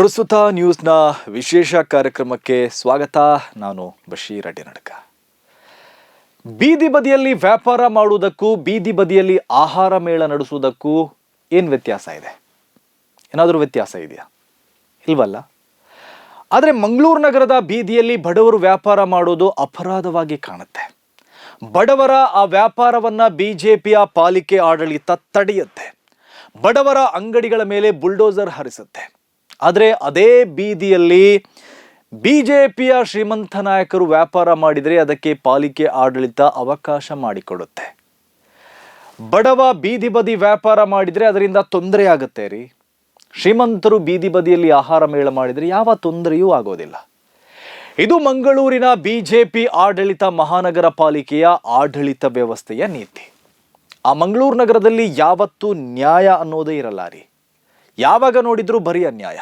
ಪ್ರಸ್ತುತ ನ್ಯೂಸ್ನ ವಿಶೇಷ ಕಾರ್ಯಕ್ರಮಕ್ಕೆ ಸ್ವಾಗತ. ನಾನು ಬಶೀರ್ ಅಡ್ಡಿನಡಕ ಬೀದಿ ಬದಿಯಲ್ಲಿ ವ್ಯಾಪಾರ ಮಾಡುವುದಕ್ಕೂ, ಬೀದಿ ಬದಿಯಲ್ಲಿ ಆಹಾರ ಮೇಳ ನಡೆಸುವುದಕ್ಕೂ ಏನು ವ್ಯತ್ಯಾಸ ಇದೆ? ಏನಾದರೂ ವ್ಯತ್ಯಾಸ ಇದೆಯಾ? ಇಲ್ವಲ್ಲ? ಆದರೆ ಮಂಗಳೂರು ನಗರದ ಬೀದಿಯಲ್ಲಿ ಬಡವರು ವ್ಯಾಪಾರ ಮಾಡೋದು ಅಪರಾಧವಾಗಿ ಕಾಣುತ್ತೆ. ಬಡವರ ಆ ವ್ಯಾಪಾರವನ್ನ ಪಿಯ ಪಾಲಿಕೆ ಆಡಳಿತ ತಡೆಯುತ್ತೆ. ಬಡವರ ಅಂಗಡಿಗಳ ಮೇಲೆ ಬುಲ್ಡೋಸರ್ ಹರಿಸುತ್ತೆ. ಆದರೆ ಅದೇ ಬೀದಿಯಲ್ಲಿ ಬಿ ಜೆ ಪಿಯ ಶ್ರೀಮಂತ ನಾಯಕರು ವ್ಯಾಪಾರ ಮಾಡಿದರೆ ಅದಕ್ಕೆ ಪಾಲಿಕೆ ಆಡಳಿತ ಅವಕಾಶ ಮಾಡಿಕೊಡುತ್ತೆ. ಬಡವ ಬೀದಿ ಬದಿ ವ್ಯಾಪಾರ ಮಾಡಿದರೆ ಅದರಿಂದ ತೊಂದರೆ ಆಗುತ್ತೆ ರೀ. ಶ್ರೀಮಂತರು ಬೀದಿ ಬದಿಯಲ್ಲಿ ಆಹಾರ ಮೇಳ ಮಾಡಿದರೆ ಯಾವ ತೊಂದರೆಯೂ ಆಗೋದಿಲ್ಲ. ಇದು ಮಂಗಳೂರಿನ ಬಿ ಜೆ ಪಿ ಆಡಳಿತ ಮಹಾನಗರ ಪಾಲಿಕೆಯ ಆಡಳಿತ ವ್ಯವಸ್ಥೆಯ ನೀತಿ. ಆ ಮಂಗಳೂರು ನಗರದಲ್ಲಿ ಯಾವತ್ತೂ ನ್ಯಾಯ ಅನ್ನೋದೇ ಇರಲ್ಲ ರೀ. ಯಾವಾಗ ನೋಡಿದರೂ ಬರೀ ಅನ್ಯಾಯ.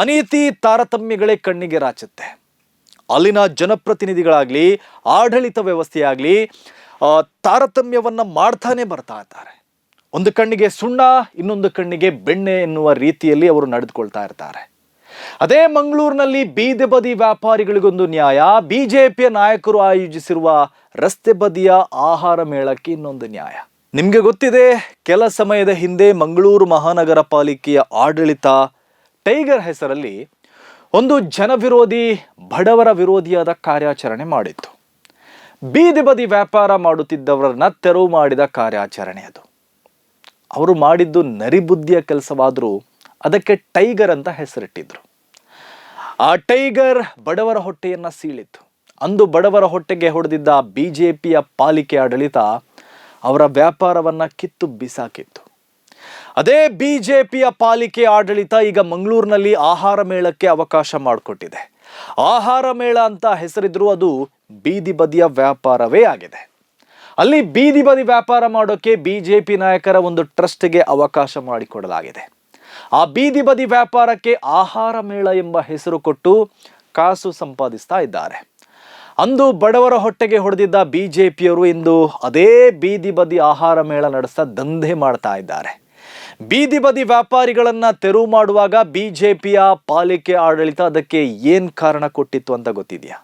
ಅನೀತಿ ತಾರತಮ್ಯಗಳೇ ಕಣ್ಣಿಗೆ ರಾಚುತ್ತೆ. ಅಲ್ಲಿನ ಜನಪ್ರತಿನಿಧಿಗಳಾಗಲಿ, ಆಡಳಿತ ವ್ಯವಸ್ಥೆಯಾಗಲಿ ತಾರತಮ್ಯವನ್ನು ಮಾಡ್ತಾನೆ ಬರ್ತಾ ಇದ್ದಾರೆ. ಒಂದು ಕಣ್ಣಿಗೆ ಸುಣ್ಣ, ಇನ್ನೊಂದು ಕಣ್ಣಿಗೆ ಬೆಣ್ಣೆ ಎನ್ನುವ ರೀತಿಯಲ್ಲಿ ಅವರು ನಡೆದುಕೊಳ್ತಾ ಇರ್ತಾರೆ. ಅದೇ ಮಂಗಳೂರಿನಲ್ಲಿ ಬೀದಿ ಬದಿ ವ್ಯಾಪಾರಿಗಳಿಗೊಂದು ನ್ಯಾಯ, ಬಿಜೆಪಿಯ ನಾಯಕರು ಆಯೋಜಿಸಿರುವ ರಸ್ತೆ ಬದಿಯ ಆಹಾರ ಮೇಳಕ್ಕೆ ಇನ್ನೊಂದು ನ್ಯಾಯ. ನಿಮಗೆ ಗೊತ್ತಿದೆ, ಕೆಲ ಸಮಯದ ಹಿಂದೆ ಮಂಗಳೂರು ಮಹಾನಗರ ಪಾಲಿಕೆಯ ಆಡಳಿತ ಟೈಗರ್ ಹೆಸರಲ್ಲಿ ಒಂದು ಜನವಿರೋಧಿ ಬಡವರ ವಿರೋಧಿಯಾದ ಕಾರ್ಯಾಚರಣೆ ಮಾಡಿತ್ತು. ಬೀದಿ ಬದಿ ವ್ಯಾಪಾರ ಮಾಡುತ್ತಿದ್ದವರನ್ನ ತೆರವು ಮಾಡಿದ ಕಾರ್ಯಾಚರಣೆ ಅದು. ಅವರು ಮಾಡಿದ್ದು ನರಿಬುದ್ಧಿಯ ಕೆಲಸವಾದರೂ ಅದಕ್ಕೆ ಟೈಗರ್ ಅಂತ ಹೆಸರಿಟ್ಟಿದ್ರು. ಆ ಟೈಗರ್ ಬಡವರ ಹೊಟ್ಟೆಯನ್ನ ಸೀಳಿತ್ತು. ಅಂದು ಬಡವರ ಹೊಟ್ಟೆಗೆ ಹೊಡೆದಿದ್ದ ಬಿಜೆಪಿಯ ಪಾಲಿಕೆ ಆಡಳಿತ ಅವರ ವ್ಯಾಪಾರವನ್ನ ಕಿತ್ತು ಬಿಸಾಕಿತ್ತು. ಅದೇ ಬಿಜೆಪಿಯ ಪಾಲಿಕೆ ಆಡಳಿತ ಈಗ ಮಂಗಳೂರಿನಲ್ಲಿ ಆಹಾರ ಮೇಳಕ್ಕೆ ಅವಕಾಶ ಮಾಡಿಕೊಟ್ಟಿದೆ. ಆಹಾರ ಮೇಳ ಅಂತ ಹೆಸರಿದ್ರು ಅದು ಬೀದಿ ಬದಿಯ ವ್ಯಾಪಾರವೇ ಆಗಿದೆ. ಅಲ್ಲಿ ಬೀದಿ ಬದಿ ವ್ಯಾಪಾರ ಮಾಡೋಕೆ ಬಿಜೆಪಿ ನಾಯಕರ ಒಂದು ಟ್ರಸ್ಟ್ಗೆ ಅವಕಾಶ ಮಾಡಿಕೊಡಲಾಗಿದೆ. ಆ ಬೀದಿ ಬದಿ ವ್ಯಾಪಾರಕ್ಕೆ ಆಹಾರ ಮೇಳ ಎಂಬ ಹೆಸರು ಕೊಟ್ಟು ಕಾಸು ಸಂಪಾದಿಸ್ತಾ ಇದ್ದಾರೆ. ಅಂದು ಬಡವರ ಹೊಟ್ಟೆಗೆ ಹೊಡೆದಿದ್ದ ಬಿಜೆಪಿಯವರು ಇಂದು ಅದೇ ಬೀದಿ ಬದಿ ಆಹಾರ ಮೇಳ ನಡೆಸ್ತಾ ದಂಧೆ ಮಾಡ್ತಾ ಇದ್ದಾರೆ. ಬೀದಿ ಬದಿ ವ್ಯಾಪಾರಿಗಳನ್ನ ತೆರವು ಮಾಡುವಾಗ ಬಿಜೆಪಿಯ ಪಾಲಿಕೆ ಆಡಳಿತ ಅದಕ್ಕೆ ಏನ್ ಕಾರಣ ಕೊಟ್ಟಿತ್ತು ಅಂತ ಗೊತ್ತಿದೆಯಾ?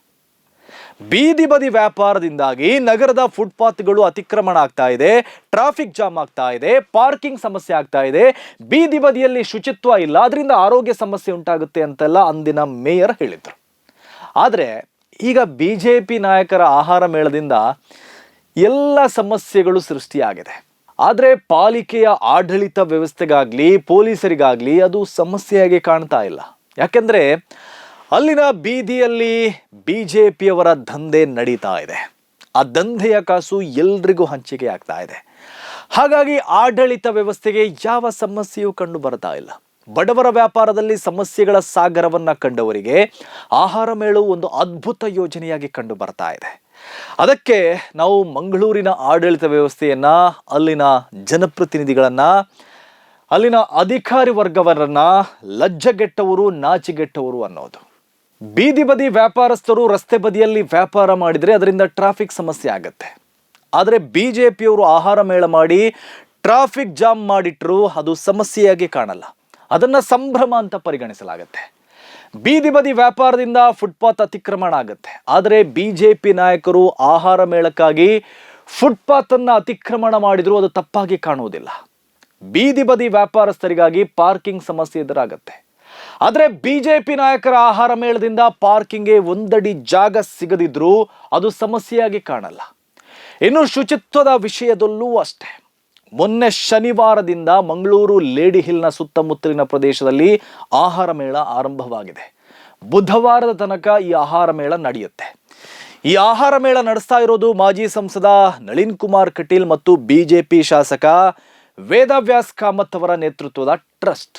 ಬೀದಿ ಬದಿ ವ್ಯಾಪಾರದಿಂದಾಗಿ ನಗರದ ಫುಟ್ಪಾತ್ಗಳು ಅತಿಕ್ರಮಣ ಆಗ್ತಾ ಇದೆ ಟ್ರಾಫಿಕ್ ಜಾಮ್ ಆಗ್ತಾ ಇದೆ ಪಾರ್ಕಿಂಗ್ ಸಮಸ್ಯೆ ಆಗ್ತಾ ಇದೆ, ಬೀದಿ ಬದಿಯಲ್ಲಿ ಶುಚಿತ್ವ ಇಲ್ಲ ಅದರಿಂದ ಆರೋಗ್ಯ ಸಮಸ್ಯೆ ಉಂಟಾಗುತ್ತೆ ಅಂತೆಲ್ಲ ಅಂದಿನ ಮೇಯರ್ ಹೇಳಿದ್ರು. ಆದರೆ ಈಗ ಬಿ ಜೆ ಪಿ ನಾಯಕರ ಆಹಾರ ಮೇಳದಿಂದ ಎಲ್ಲ ಸಮಸ್ಯೆಗಳು ಸೃಷ್ಟಿಯಾಗಿದೆ. ಆದರೆ ಪಾಲಿಕೆಯ ಆಡಳಿತ ವ್ಯವಸ್ಥೆಗಾಗ್ಲಿ, ಪೊಲೀಸರಿಗಾಗ್ಲಿ ಅದು ಸಮಸ್ಯೆಯಾಗಿ ಕಾಣ್ತಾ ಇಲ್ಲ. ಯಾಕೆಂದರೆ ಅಲ್ಲಿನ ಬೀದಿಯಲ್ಲಿ ಬಿ ಜೆ ಪಿಯವರ ದಂಧೆ ನಡೀತಾ ಇದೆ. ಆ ದಂಧೆಯ ಕಾಸು ಎಲ್ರಿಗೂ ಹಂಚಿಕೆ ಆಗ್ತಾ ಇದೆ. ಹಾಗಾಗಿ ಆಡಳಿತ ವ್ಯವಸ್ಥೆಗೆ ಯಾವ ಸಮಸ್ಯೆಯೂ ಕಂಡು ಬರ್ತಾ ಇಲ್ಲ. ಬಡವರ ವ್ಯಾಪಾರದಲ್ಲಿ ಸಮಸ್ಯೆಗಳ ಸಾಗರವನ್ನ ಕಂಡವರಿಗೆ ಆಹಾರ ಮೇಳು ಒಂದು ಅದ್ಭುತ ಯೋಜನೆಯಾಗಿ ಕಂಡು ಬರ್ತಾ ಇದೆ. ಅದಕ್ಕೆ ನಾವು ಮಂಗಳೂರಿನ ಆಡಳಿತ ವ್ಯವಸ್ಥೆಯನ್ನ, ಅಲ್ಲಿನ ಜನಪ್ರತಿನಿಧಿಗಳನ್ನ, ಅಲ್ಲಿನ ಅಧಿಕಾರಿ ವರ್ಗವರನ್ನ ಲಜ್ಜಗೆಟ್ಟವರು, ನಾಚಿಗೆಟ್ಟವರು ಅನ್ನೋದು. ಬೀದಿ ಬದಿ ವ್ಯಾಪಾರಸ್ಥರು ರಸ್ತೆ ಬದಿಯಲ್ಲಿ ವ್ಯಾಪಾರ ಮಾಡಿದರೆ ಅದರಿಂದ ಟ್ರಾಫಿಕ್ ಸಮಸ್ಯೆ ಆಗತ್ತೆ. ಆದರೆ ಬಿ ಜೆ ಪಿಯವರು ಆಹಾರ ಮೇಳ ಮಾಡಿ ಟ್ರಾಫಿಕ್ ಜಾಮ್ ಮಾಡಿಟ್ರು ಅದು ಸಮಸ್ಯೆಯಾಗಿ ಕಾಣಲ್ಲ. ಅದನ್ನು ಸಂಭ್ರಮ ಅಂತ ಪರಿಗಣಿಸಲಾಗತ್ತೆ. ಬೀದಿ ಬದಿ ವ್ಯಾಪಾರದಿಂದ ಫುಟ್ಪಾತ್ ಅತಿಕ್ರಮಣ ಆಗುತ್ತೆ. ಆದರೆ ಬಿ ಜೆ ಪಿ ನಾಯಕರು ಆಹಾರ ಮೇಳಕ್ಕಾಗಿ ಫುಟ್ಪಾತ್ ಅನ್ನ ಅತಿಕ್ರಮಣ ಮಾಡಿದ್ರು, ಅದು ತಪ್ಪಾಗಿ ಕಾಣುವುದಿಲ್ಲ. ಬೀದಿ ಬದಿ ವ್ಯಾಪಾರಸ್ಥರಿಗಾಗಿ ಪಾರ್ಕಿಂಗ್ ಸಮಸ್ಯೆ ಎದುರಾಗುತ್ತೆ. ಆದರೆ ಬಿಜೆಪಿ ನಾಯಕರ ಆಹಾರ ಮೇಳದಿಂದ ಪಾರ್ಕಿಂಗ್ಗೆ ಒಂದಡಿ ಜಾಗ ಸಿಗದಿದ್ರೂ ಅದು ಸಮಸ್ಯೆಯಾಗಿ ಕಾಣಲ್ಲ. ಇನ್ನು ಶುಚಿತ್ವದ ವಿಷಯದಲ್ಲೂ ಅಷ್ಟೇ. ಮೊನ್ನೆ ಶನಿವಾರದಿಂದ ಮಂಗಳೂರು ಲೇಡಿ ಹಿಲ್ನ ಸುತ್ತಮುತ್ತಲಿನ ಪ್ರದೇಶದಲ್ಲಿ ಆಹಾರ ಮೇಳ ಆರಂಭವಾಗಿದೆ. ಬುಧವಾರದ ತನಕ ಈ ಆಹಾರ ಮೇಳ ನಡೆಯುತ್ತೆ. ಈ ಆಹಾರ ಮೇಳ ನಡೆಸ್ತಾ ಇರೋದು ಮಾಜಿ ಸಂಸದ ನಳಿನ್ ಕುಮಾರ್ ಕಟೀಲ್ ಮತ್ತು ಬಿಜೆಪಿ ಶಾಸಕ ವೇದವ್ಯಾಸ್ ಕಾಮತ್ ಅವರ ನೇತೃತ್ವದ ಟ್ರಸ್ಟ್.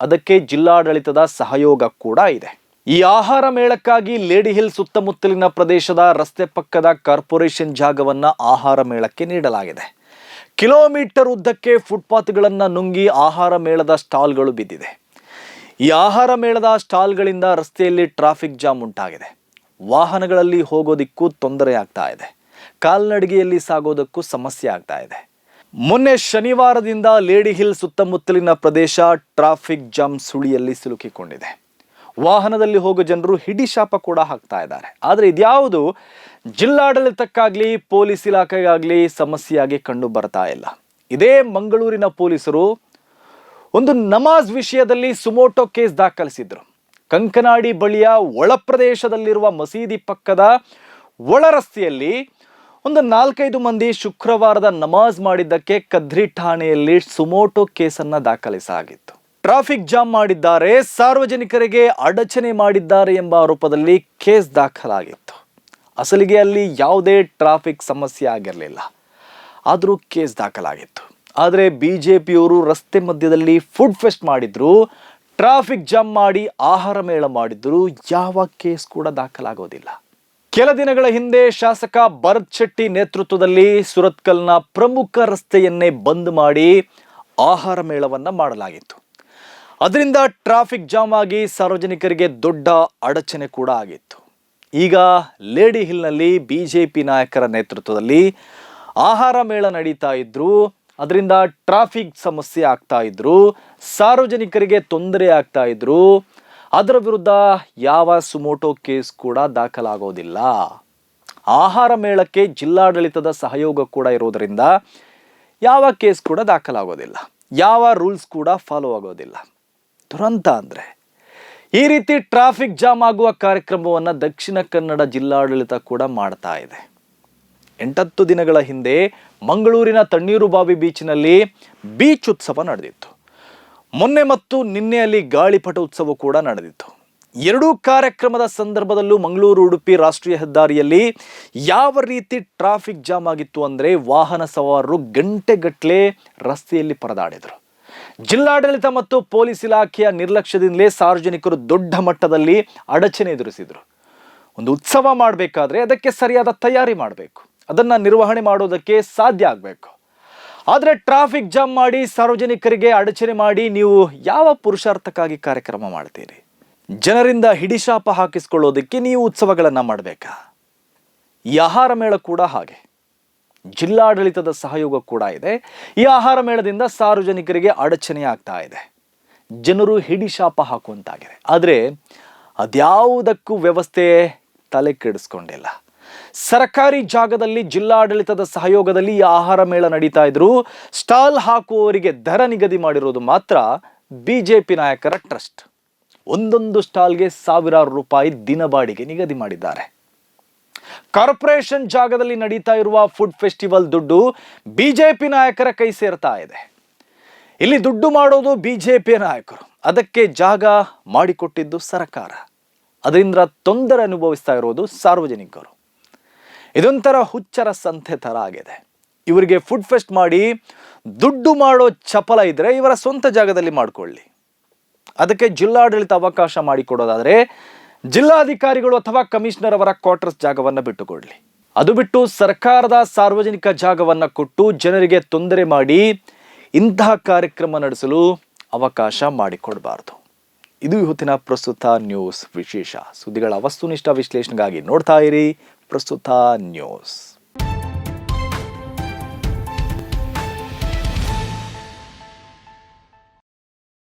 ಅದಕ್ಕೆ ಜಿಲ್ಲಾಡಳಿತದ ಸಹಯೋಗ ಕೂಡ ಇದೆ. ಈ ಆಹಾರ ಮೇಳಕ್ಕಾಗಿ ಲೇಡಿ ಹಿಲ್ ಸುತ್ತಮುತ್ತಲಿನ ಪ್ರದೇಶದ ರಸ್ತೆ ಪಕ್ಕದ ಕಾರ್ಪೊರೇಷನ್ ಜಾಗವನ್ನ ಆಹಾರ ಮೇಳಕ್ಕೆ ನೀಡಲಾಗಿದೆ. ಕಿಲೋಮೀಟರ್ ಉದ್ದಕ್ಕೆ ಫುಟ್ಪಾತ್ಗಳನ್ನು ನುಂಗಿ ಆಹಾರ ಮೇಳದ ಸ್ಟಾಲ್ಗಳು ಬಿದ್ದಿದೆ. ಈ ಆಹಾರ ಮೇಳದ ಸ್ಟಾಲ್ಗಳಿಂದ ರಸ್ತೆಯಲ್ಲಿ ಟ್ರಾಫಿಕ್ ಜಾಮ್ ಉಂಟಾಗಿದೆ. ವಾಹನಗಳಲ್ಲಿ ಹೋಗೋದಿಕ್ಕೂ ತೊಂದರೆ ಆಗ್ತಾ ಇದೆ. ಕಾಲ್ನಡಿಗೆಯಲ್ಲಿ ಸಾಗೋದಕ್ಕೂ ಸಮಸ್ಯೆ ಆಗ್ತಾ ಇದೆ. ಮೊನ್ನೆ ಶನಿವಾರದಿಂದ ಲೇಡಿ ಹಿಲ್ ಸುತ್ತಮುತ್ತಲಿನ ಪ್ರದೇಶ ಟ್ರಾಫಿಕ್ ಜಾಮ್ ಸುಳಿಯಲ್ಲಿ ಸಿಲುಕಿಕೊಂಡಿದೆ. ವಾಹನದಲ್ಲಿ ಹೋಗೋ ಜನರು ಹಿಡಿ ಶಾಪ ಕೂಡ ಹಾಕ್ತಾ ಇದ್ದಾರೆ. ಆದರೆ ಇದ್ಯಾವುದು? ಜಿಲ್ಲಾಡಳಿತಕ್ಕಾಗಲಿ, ಪೊಲೀಸ್ ಇಲಾಖೆಗಾಗಲಿ ಸಮಸ್ಯೆಯಾಗಿ ಕಂಡು ಬರ್ತಾ ಇಲ್ಲ. ಇದೇ ಮಂಗಳೂರಿನ ಪೊಲೀಸರು ಒಂದು ನಮಾಜ್ ವಿಷಯದಲ್ಲಿ ಸುಮೋಟೋ ಕೇಸ್ ದಾಖಲಿಸಿದ್ರು. ಕಂಕನಾಡಿ ಬಳಿಯ ಒಳ ಪ್ರದೇಶದಲ್ಲಿರುವ ಮಸೀದಿ ಪಕ್ಕದ ಒಳ ರಸ್ತೆಯಲ್ಲಿ ಒಂದು ನಾಲ್ಕೈದು ಮಂದಿ ಶುಕ್ರವಾರದ ನಮಾಜ್ ಮಾಡಿದ್ದಕ್ಕೆ ಕದ್ರಿ ಠಾಣೆಯಲ್ಲಿ ಸುಮೋಟೋ ಕೇಸನ್ನು ದಾಖಲಿಸಲಾಗಿತ್ತು. ಟ್ರಾಫಿಕ್ ಜಾಮ್ ಮಾಡಿದ್ದಾರೆ, ಸಾರ್ವಜನಿಕರಿಗೆ ಅಡಚಣೆ ಮಾಡಿದ್ದಾರೆ ಎಂಬ ಆರೋಪದಲ್ಲಿ ಕೇಸ್ ದಾಖಲಾಗಿತ್ತು. ಅಸಲಿಗೆ ಅಲ್ಲಿ ಯಾವುದೇ ಟ್ರಾಫಿಕ್ ಸಮಸ್ಯೆ ಆಗಿರಲಿಲ್ಲ. ಆದರೂ ಕೇಸ್ ದಾಖಲಾಗಿತ್ತು. ಆದರೆ ಬಿ ಜೆ ಪಿಯವರು ರಸ್ತೆ ಮಧ್ಯದಲ್ಲಿ ಫುಡ್ ಫೆಸ್ಟ್ ಮಾಡಿದ್ರು, ಟ್ರಾಫಿಕ್ ಜಾಮ್ ಮಾಡಿ ಆಹಾರ ಮೇಳ ಮಾಡಿದ್ರು, ಯಾವ ಕೇಸ್ ಕೂಡ ದಾಖಲಾಗೋದಿಲ್ಲ. ಕೆಲ ದಿನಗಳ ಹಿಂದೆ ಶಾಸಕ ಭರತ್ ಶೆಟ್ಟಿ ನೇತೃತ್ವದಲ್ಲಿ ಸುರತ್ಕಲ್ನ ಪ್ರಮುಖ ರಸ್ತೆಯನ್ನೇ ಬಂದ್ ಮಾಡಿ ಆಹಾರ ಮೇಳವನ್ನ ಮಾಡಲಾಗಿತ್ತು. ಅದರಿಂದ ಟ್ರಾಫಿಕ್ ಜಾಮ್ ಆಗಿ ಸಾರ್ವಜನಿಕರಿಗೆ ದೊಡ್ಡ ಅಡಚಣೆ ಕೂಡ ಆಗಿತ್ತು. ಈಗ ಲೇಡಿ ಹಿಲ್ನಲ್ಲಿ ಬಿ ಜೆ ಪಿ ನಾಯಕರ ನೇತೃತ್ವದಲ್ಲಿ ಆಹಾರ ಮೇಳ ನಡೀತಾ ಇದ್ರು, ಅದರಿಂದ ಟ್ರಾಫಿಕ್ ಸಮಸ್ಯೆ ಆಗ್ತಾ ಇದ್ರು, ಸಾರ್ವಜನಿಕರಿಗೆ ತೊಂದರೆ ಆಗ್ತಾ ಇದ್ರು, ಅದರ ವಿರುದ್ಧ ಯಾವ ಸುಮೋಟೋ ಕೇಸ್ ಕೂಡ ದಾಖಲಾಗೋದಿಲ್ಲ. ಆಹಾರ ಮೇಳಕ್ಕೆ ಜಿಲ್ಲಾಡಳಿತದ ಸಹಯೋಗ ಕೂಡ ಇರೋದರಿಂದ ಯಾವ ಕೇಸ್ ಕೂಡ ದಾಖಲಾಗೋದಿಲ್ಲ. ಯಾವ ರೂಲ್ಸ್ ಕೂಡ ಫಾಲೋ ಆಗೋದಿಲ್ಲ. ದುರಂತ ಅಂದರೆ. ಈ ರೀತಿ ಟ್ರಾಫಿಕ್ ಜಾಮ್ ಆಗುವ ಕಾರ್ಯಕ್ರಮವನ್ನು ದಕ್ಷಿಣ ಕನ್ನಡ ಜಿಲ್ಲಾಡಳಿತ ಕೂಡ ಮಾಡ್ತಾ ಇದೆ. ಎಂಟತ್ತು ದಿನಗಳ ಹಿಂದೆ ಮಂಗಳೂರಿನ ತಣ್ಣೀರುಬಾವಿ ಬೀಚ್ನಲ್ಲಿ ಬೀಚ್ ಉತ್ಸವ ನಡೆದಿತ್ತು. ಮೊನ್ನೆ ಮತ್ತು ನಿನ್ನೆ ಅಲ್ಲಿ ಗಾಳಿಪಟ ಉತ್ಸವ ಕೂಡ ನಡೆದಿತ್ತು. ಎರಡೂ ಕಾರ್ಯಕ್ರಮದ ಸಂದರ್ಭದಲ್ಲೂ ಮಂಗಳೂರು ಉಡುಪಿ ರಾಷ್ಟ್ರೀಯ ಹೆದ್ದಾರಿಯಲ್ಲಿ ಯಾವ ರೀತಿ ಟ್ರಾಫಿಕ್ ಜಾಮ್ ಆಗಿತ್ತು ಅಂದರೆ ವಾಹನ ಸವಾರರು ಗಂಟೆಗಟ್ಟಲೆ ರಸ್ತೆಯಲ್ಲಿ ಪರದಾಡಿದರು. ಜಿಲ್ಲಾಡಳಿತ ಮತ್ತು ಪೊಲೀಸ್ ಇಲಾಖೆಯ ನಿರ್ಲಕ್ಷ್ಯದಿಂದಲೇ ಸಾರ್ವಜನಿಕರು ದೊಡ್ಡ ಮಟ್ಟದಲ್ಲಿ ಅಡಚಣೆ ಎದುರಿಸಿದರು. ಒಂದು ಉತ್ಸವ ಮಾಡಬೇಕಾದ್ರೆ ಅದಕ್ಕೆ ಸರಿಯಾದ ತಯಾರಿ ಮಾಡಬೇಕು. ಅದನ್ನು ನಿರ್ವಹಣೆ ಮಾಡೋದಕ್ಕೆ ಸಾಧ್ಯ ಆಗಬೇಕು. ಆದರೆ ಟ್ರಾಫಿಕ್ ಜಾಮ್ ಮಾಡಿ ಸಾರ್ವಜನಿಕರಿಗೆ ಅಡಚಣೆ ಮಾಡಿ ನೀವು ಯಾವ ಪುರುಷಾರ್ಥಕ್ಕಾಗಿ ಕಾರ್ಯಕ್ರಮ ಮಾಡ್ತೀರಿ? ಜನರಿಂದ ಹಿಡಿಶಾಪ ಹಾಕಿಸ್ಕೊಳ್ಳೋದಕ್ಕೆ ನೀವು ಉತ್ಸವಗಳನ್ನು ಮಾಡಬೇಕಾ? ಈ ಆಹಾರ ಮೇಳ ಕೂಡ ಹಾಗೆ. ಜಿಲ್ಲಾಡಳಿತದ ಸಹಯೋಗ ಕೂಡ ಇದೆ. ಈ ಆಹಾರ ಮೇಳದಿಂದ ಸಾರ್ವಜನಿಕರಿಗೆ ಅಡಚಣೆ ಆಗ್ತಾ ಇದೆ. ಜನರು ಹಿಡಿಶಾಪ ಹಾಕುವಂತಾಗಿದೆ. ಆದರೆ ಅದ್ಯಾವುದಕ್ಕೂ ವ್ಯವಸ್ಥೆ ತಲೆ ಕೆಡಿಸ್ಕೊಂಡಿಲ್ಲ. ಸರ್ಕಾರಿ ಜಾಗದಲ್ಲಿ ಜಿಲ್ಲಾಡಳಿತದ ಸಹಯೋಗದಲ್ಲಿ ಈ ಆಹಾರ ಮೇಳ ನಡೀತಾ ಇದ್ರು ಸ್ಟಾಲ್ ಹಾಕುವವರಿಗೆ ದರ ನಿಗದಿ ಮಾಡಿರೋದು ಮಾತ್ರ ಬಿಜೆಪಿ ನಾಯಕರ ಟ್ರಸ್ಟ್. ಒಂದೊಂದು ಸ್ಟಾಲ್ಗೆ ಸಾವಿರಾರು ರೂಪಾಯಿ ದಿನ ಬಾಡಿಗೆ ನಿಗದಿ ಮಾಡಿದ್ದಾರೆ. ಕಾರ್ಪೊರೇಷನ್ ಜಾಗದಲ್ಲಿ ನಡೀತಾ ಇರುವ ಫುಡ್ ಫೆಸ್ಟಿವಲ್ ದುಡ್ಡು ಬಿಜೆಪಿ ನಾಯಕರ ಕೈ ಸೇರ್ತಾ ಇದೆ. ಇಲ್ಲಿ ದುಡ್ಡು ಮಾಡೋದು ಬಿಜೆಪಿ ನಾಯಕರು. ಅದಕ್ಕೆ ಜಾಗ ಮಾಡಿಕೊಟ್ಟಿದ್ದು ಸರ್ಕಾರ. ಅದರಿಂದ ತೊಂದರೆ ಅನುಭವಿಸ್ತಾ ಇರೋದು ಸಾರ್ವಜನಿಕರು. ಇದೊಂಥರ ಹುಚ್ಚರ ಸಂತೆ ಥರ ಆಗಿದೆ. ಇವರಿಗೆ ಫುಡ್ ಫೆಸ್ಟ್ ಮಾಡಿ ದುಡ್ಡು ಮಾಡೋ ಚಪಲ ಇದ್ರೆ ಇವರ ಸ್ವಂತ ಜಾಗದಲ್ಲಿ ಮಾಡಿಕೊಳ್ಳಿ. ಅದಕ್ಕೆ ಜಿಲ್ಲಾಡಳಿತ ಅವಕಾಶ ಮಾಡಿಕೊಡೋದಾದ್ರೆ ಜಿಲ್ಲಾಧಿಕಾರಿಗಳು ಅಥವಾ ಕಮಿಷನರ್ ಅವರ ಕ್ವಾರ್ಟರ್ಸ್ ಜಾಗವನ್ನು ಬಿಟ್ಟುಕೊಡಲಿ. ಅದು ಬಿಟ್ಟು ಸರ್ಕಾರದ ಸಾರ್ವಜನಿಕ ಜಾಗವನ್ನು ಕೊಟ್ಟು ಜನರಿಗೆ ತೊಂದರೆ ಮಾಡಿ ಇಂತಹ ಕಾರ್ಯಕ್ರಮ ನಡೆಸಲು ಅವಕಾಶ ಮಾಡಿಕೊಡಬಾರ್ದು. ಇದು ಇವತ್ತಿನ ಪ್ರಸ್ತುತ ನ್ಯೂಸ್ ವಿಶೇಷ. ಸುದ್ದಿಗಳ ವಸ್ತುನಿಷ್ಠ ವಿಶ್ಲೇಷಣೆಗಾಗಿ ನೋಡ್ತಾ ಇರಿ ಪ್ರಸ್ತುತ ನ್ಯೂಸ್.